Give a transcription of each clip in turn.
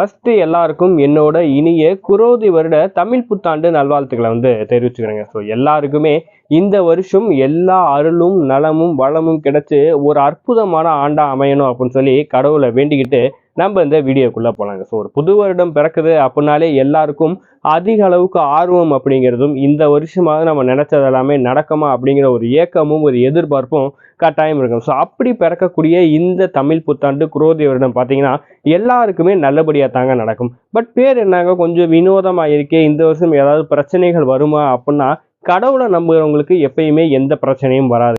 First எல்லாருக்கும் என்னோட இனிய குரோதி வருட தமிழ் புத்தாண்டு நல்வாழ்த்துக்களை வந்து தெரிவிச்சுக்கிறேங்க. ஸோ எல்லாருக்குமே இந்த வருஷம் எல்லா அருளும் நலமும் வளமும் கிடைச்சி ஒரு அற்புதமான ஆண்டாக அமையணும் அப்படின்னு சொல்லி கடவுளை வேண்டிக்கிட்டு நம்ம இந்த வீடியோக்குள்ளே போகலாங்க ஸோ ஒரு புது வருடம் பிறக்குது அப்படின்னாலே எல்லாருக்கும் அதிக அளவுக்கு ஆர்வம் அப்படிங்கிறதும் இந்த வருஷமாக நம்ம நினச்சது எல்லாமே நடக்குமா அப்படிங்கிற ஒரு ஏக்கமும் ஒரு எதிர்பார்ப்பும் கட்டாயம் இருக்கும். ஸோ அப்படி பிறக்கக்கூடிய இந்த தமிழ் புத்தாண்டு குரோதி வருடம் பார்த்தீங்கன்னா எல்லாருக்குமே நல்லபடியாக தாங்க நடக்கும். பட் பேர் என்னங்க? கொஞ்சம் வினோதமாக இருக்கே இந்த வருஷம் ஏதாவது பிரச்சனைகள் வருமா? அப்படின்னா கடவுளை நம்புறவங்களுக்கு எப்பயுமே எந்த பிரச்சனையும் வராது.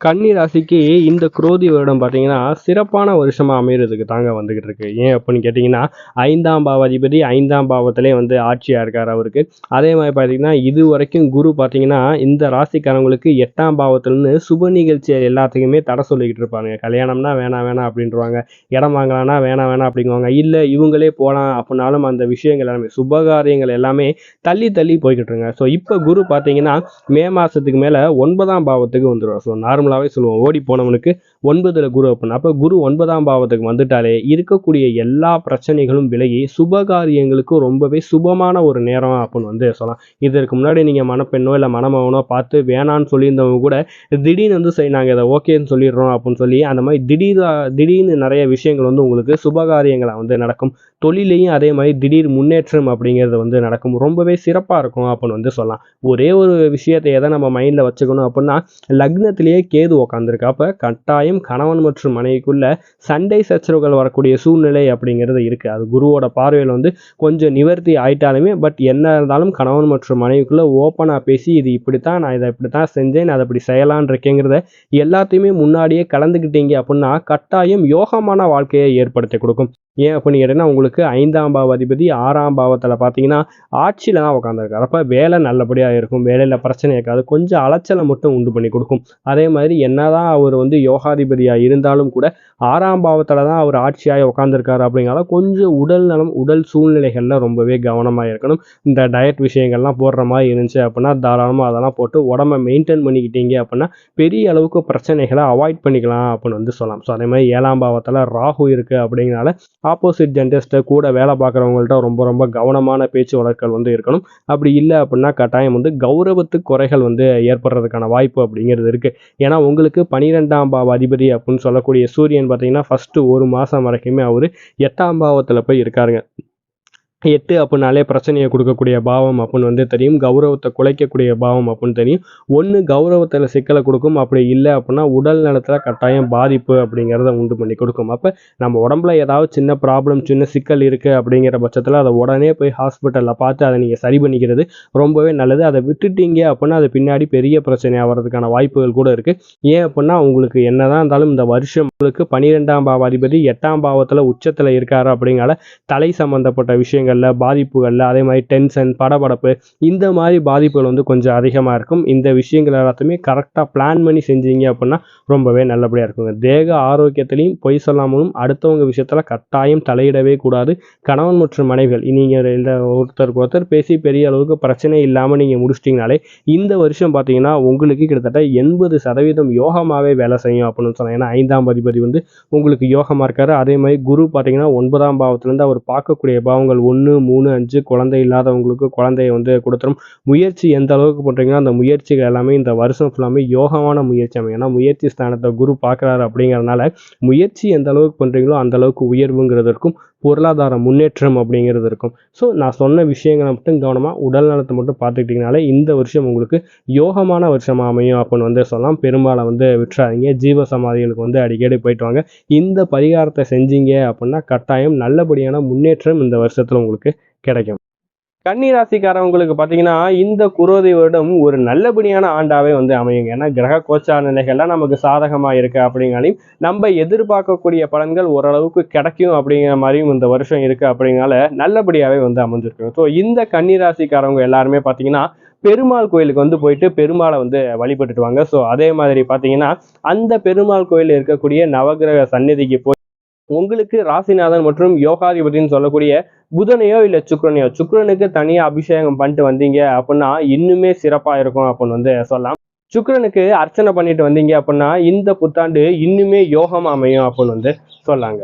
கன்னி ராசிக்கு இந்த குரோதி வருடம் பார்த்தீங்கன்னா சிறப்பான வருஷமாக அமைகிறதுக்கு தாங்க வந்துக்கிட்டு இருக்கு. ஏன் அப்படின்னு கேட்டிங்கன்னா ஐந்தாம் பாவாதிபதி ஐந்தாம் பாவத்திலே வந்து ஆட்சியாக இருக்கார் அவருக்கு. அதே மாதிரி பார்த்தீங்கன்னா இது வரைக்கும் குரு பார்த்தீங்கன்னா இந்த ராசிக்காரங்களுக்கு எட்டாம் பாவத்திலேருந்து சுப நிகழ்ச்சி எல்லாத்துக்குமே தடை சொல்லிக்கிட்டு இருப்பாங்க. கல்யாணம்னா வேணாம் வேணாம் அப்படின்றவாங்க. இடம் வாங்கலாம்னா வேணாம் வேணாம் அப்படிங்குவாங்க. இல்லை இவங்களே போகலாம் அப்படின்னாலும் அந்த விஷயங்கள் எல்லாமே சுபகாரியங்கள் எல்லாமே தள்ளி தள்ளி போய்கிட்டு இருங்க ஸோ இப்போ குரு பார்த்தீங்கன்னா மே மாதத்துக்கு மேலே ஒன்பதாம் பாவத்துக்கு வந்துடும் ஸோ நார்மலாகவே சொல்லுவோம். ஓடி போனவனுக்கு ஒன்பதுல குரு அப்பன். அப்போ குரு ஒன்பதாம் பாவத்துக்கு வந்துட்டாலே இருக்கக்கூடிய எல்லா பிரச்சனைகளும் விலகி சுபகாரியங்களுக்கு ரொம்பவே சுபமான ஒரு நேரம் அப்படின்னு வந்து சொல்லலாம். இதற்கு முன்னாடி நீங்கள் மணப்பெண்ணோ இல்லை மணமகனோ பார்த்து வேணான்னு சொல்லியிருந்தவங்க கூட திடீர்னு வந்து சரி நாங்கள் இதை ஓகேன்னு சொல்லிடுறோம் அப்படின்னு சொல்லி அந்த மாதிரி திடீரா திடீர்னு நிறைய விஷயங்கள் வந்து உங்களுக்கு சுபகாரியங்களை வந்து நடக்கும். தொழிலையும் அதே மாதிரி திடீர் முன்னேற்றம் அப்படிங்கிறது வந்து நடக்கும். ரொம்பவே சிறப்பாக இருக்கும் அப்படின்னு வந்து சொல்லலாம். ஒரே ஒரு விஷயத்தை எதை நம்ம மைண்டில் வச்சுக்கணும் அப்படின்னா லக்னத்திலேயே கேது உக்காந்துருக்கு. அப்போ கட்டாயம் கணவன் மற்றும் மனைவிக்குள்ள சண்டை சச்சரவுகள் வரக்கூடிய சூழ்நிலை அப்படிங்கிறது இருக்குது அது குருவோட பார்வையில் வந்து கொஞ்சம் நிவர்த்தி ஆயிட்டாலுமே பட் என்ன இருந்தாலும் கணவன் மற்றும் மனைவிக்குள்ள ஓப்பனாக பேசி இது இப்படித்தான் நான் இதை இப்படித்தான் செஞ்சேன் நான் அதை இப்படி செய்யலான் இருக்கேங்கிறத எல்லாத்தையுமே முன்னாடியே கலந்துக்கிட்டீங்க அப்படின்னா கட்டாயம் யோகமான வாழ்க்கையை ஏற்படுத்தி கொடுக்கும். ஏன் அப்படின்னு கேட்டிங்கன்னா உங்களுக்கு ஐந்தாம் பாவ அதிபதி ஆறாம் பாவத்தில் பார்த்தீங்கன்னா ஆட்சியில் தான் உட்காந்துருக்காரு அப்போ வேலை நல்லபடியாக இருக்கும் வேலையில் பிரச்சனை இருக்காது கொஞ்சம் அலைச்சலை மட்டும் உண்டு பண்ணி கொடுக்கும். அதே மாதிரி என்னதான் அவர் வந்து ஜனாதிபதியாக இருந்தாலும் கூட ஆறாம் பாவத்தில் தான் அவர் ஆட்சியாக உட்காந்துருக்காரு அப்படிங்கிறத கொஞ்சம் உடல் நலம் உடல் சூழ்நிலைகளில் ரொம்பவே கவனமாக இருக்கணும். இந்த டயட் விஷயங்கள்லாம் போடுற மாதிரி இருந்துச்சு அப்படின்னா தாராளமாக அதெல்லாம் போட்டு உடம்ப மெயின்டைன் பண்ணிக்கிட்டீங்க அப்படின்னா பெரிய அளவுக்கு பிரச்சனைகளை அவாய்ட் பண்ணிக்கலாம் அப்படின்னு வந்து சொல்லலாம். ஸோ அதே மாதிரி ஏழாம் பாவத்தில் ராகு இருக்குது அப்படிங்கிறனால ஆப்போசிட் ஜெண்டர்ஸ்ட்டை கூட வேலை பார்க்குறவங்கள்ட்ட ரொம்ப ரொம்ப கவனமான பேச்சு வழக்கல் வந்து இருக்கணும். அப்படி இல்லை அப்படின்னா கட்டாயம் வந்து கௌரவத்து குறைகள் வந்து ஏற்படுறதுக்கான வாய்ப்பு அப்படிங்கிறது இருக்குது ஏன்னா உங்களுக்கு பனிரெண்டாம் பாவ அதிபதி அப்படின்னு சொல்லக்கூடிய சூரியன் பார்த்தீங்கன்னா ஃபஸ்ட்டு ஒரு மாதம் வரைக்குமே அவர் எட்டாம் பாவத்தில் போய் இருக்காருங்க. எட்டு அப்படின்னாலே பிரச்சனையை கொடுக்கக்கூடிய பாவம் அப்படின்னு வந்து தெரியும். கௌரவத்தை குலைக்கக்கூடிய பாவம் அப்படின்னு தெரியும். ஒன்று கௌரவத்தில் சிக்கலை கொடுக்கும். அப்படி இல்லை அப்படின்னா உடல் நலத்தில் கட்டாயம் பாதிப்பு அப்படிங்கிறத உண்டு பண்ணி கொடுக்கும். அப்போ நம்ம உடம்புல ஏதாவது சின்ன ப்ராப்ளம் சின்ன சிக்கல் இருக்குது அப்படிங்கிற பட்சத்தில் அதை உடனே போய் ஹாஸ்பிட்டலில் பார்த்து அதை நீங்கள் சரி பண்ணிக்கிறது ரொம்பவே நல்லது. அதை விட்டுட்டீங்க அப்படின்னா அது பின்னாடி பெரிய பிரச்சனை ஆகிறதுக்கான வாய்ப்புகள் கூட இருக்குது ஏன் அப்படின்னா உங்களுக்கு என்னதான் இருந்தாலும் இந்த வருஷம் உங்களுக்கு பன்னிரெண்டாம் பாவாதிபதி எட்டாம் பாவத்தில் உச்சத்தில் இருக்காரு அப்படிங்கிற தலை சம்மந்தப்பட்ட விஷயங்களில் பாதிப்புகளில் அதே மாதிரி டென்ஷன் படபடப்பு இந்த மாதிரி பாதிப்புகள் வந்து கொஞ்சம் அதிகமாக இருக்கும். இந்த விஷயங்கள் எல்லாத்தையுமே கரெக்டாக பிளான் பண்ணி செஞ்சீங்க அப்படின்னா ரொம்பவே நல்லபடியாக இருக்குங்க. தேக ஆரோக்கியத்திலையும் பொய் சொல்லாமலும் அடுத்தவங்க விஷயத்தில் கட்டாயம் தலையிடவே கூடாது. கணவன் மற்றும் மனைவிகள் நீங்கள் இந்த ஒருத்தருக்கு ஒருத்தர் பேசி பெரிய அளவுக்கு பிரச்சனை இல்லாமல் நீங்கள் முடிச்சிட்டிங்கனாலே இந்த வருஷம் பார்த்தீங்கன்னா உங்களுக்கு கிட்டத்தட்ட எண்பது சதவீதம் யோகமாகவே வேலை செய்யும் அப்படின்னு சொன்னாங்க ஏன்னா ஐந்தாம் அதிபதி வந்து உங்களுக்கு யோகமாக இருக்காரு. அதே மாதிரி குரு பார்த்தீங்கன்னா ஒன்பதாம் பாவத்துலேருந்து அவர் பார்க்கக்கூடிய பாவங்கள் ஒன்று மூணு அஞ்சு குழந்தை இல்லாதவங்களுக்கு குழந்தைய வந்து கொடுத்துரும். முயற்சி எந்த அளவுக்கு பண்ணுறீங்களோ அந்த முயற்சிகள் எல்லாமே இந்த வருஷம் ஃபுல்லாமே யோகமான முயற்சி அமையும். ஏன்னா முயற்சி ஸ்தானத்தை குரு பார்க்குறாரு அப்படிங்கிறனால முயற்சி எந்த அளவுக்கு பண்ணுறீங்களோ அந்த அளவுக்கு உயர்வுங்கிறது இருக்கும் பொருளாதார முன்னேற்றம் அப்படிங்கிறது இருக்கும். ஸோ நான் சொன்ன விஷயங்களை மட்டும் கவனமாக உடல் நலத்தை மட்டும் பார்த்துக்கிட்டிங்கனாலே இந்த வருஷம் உங்களுக்கு யோகமான வருஷமாக அமையும் அப்படின்னு வந்து சொல்லலாம். பெரும்பாலும் வந்து விட்டுறாதீங்க. ஜீவ சமாதிகளுக்கு வந்து அடிக்கடி போயிட்டு வாங்க. இந்த பரிகாரத்தை செஞ்சீங்க அப்படின்னா கட்டாயம் நல்லபடியான முன்னேற்றம் இந்த வருஷத்தில் உங்களுக்கு கிடைக்கும். கன்னி ராசிக்காரவங்களுக்கு பார்த்தீங்கன்னா இந்த குரோதி வருடம் ஒரு நல்லபடியான ஆண்டாவே வந்து அமையுங்க. ஏன்னா கிரக கோச்சார நிலைகள்லாம் நமக்கு சாதகமாக இருக்கு அப்படிங்காலையும் நம்ம எதிர்பார்க்கக்கூடிய பலன்கள் ஓரளவுக்கு கிடைக்கும் அப்படிங்கிற மாதிரியும் இந்த வருஷம் இருக்கு அப்படிங்கனால நல்லபடியாகவே வந்து அமைஞ்சிருக்கு. ஸோ இந்த கன்னி ராசிக்காரவங்க எல்லாருமே பார்த்தீங்கன்னா பெருமாள் கோயிலுக்கு வந்து போயிட்டு பெருமாளை வந்து வழிபட்டுட்டு வாங்க. ஸோ அதே மாதிரி பார்த்தீங்கன்னா அந்த பெருமாள் கோயிலில் இருக்கக்கூடிய நவகிரக சந்நிதிக்கு போய் உங்களுக்கு ராசிநாதன் மற்றும் யோகாதிபதினு சொல்லக்கூடிய புதனையோ இல்லை சுக்ரனையோ சுக்ரனுக்கு தனியாக அபிஷேகம் பண்ணிட்டு வந்தீங்க அப்படின்னா இன்னுமே சிறப்பாக இருக்கும் அப்படின்னு வந்து சொல்லலாம். சுக்ரனுக்கு அர்ச்சனை பண்ணிட்டு வந்தீங்க அப்படின்னா இந்த புத்தாண்டு இன்னுமே யோகம் அமையும் அப்படின்னு வந்து சொல்லாங்க.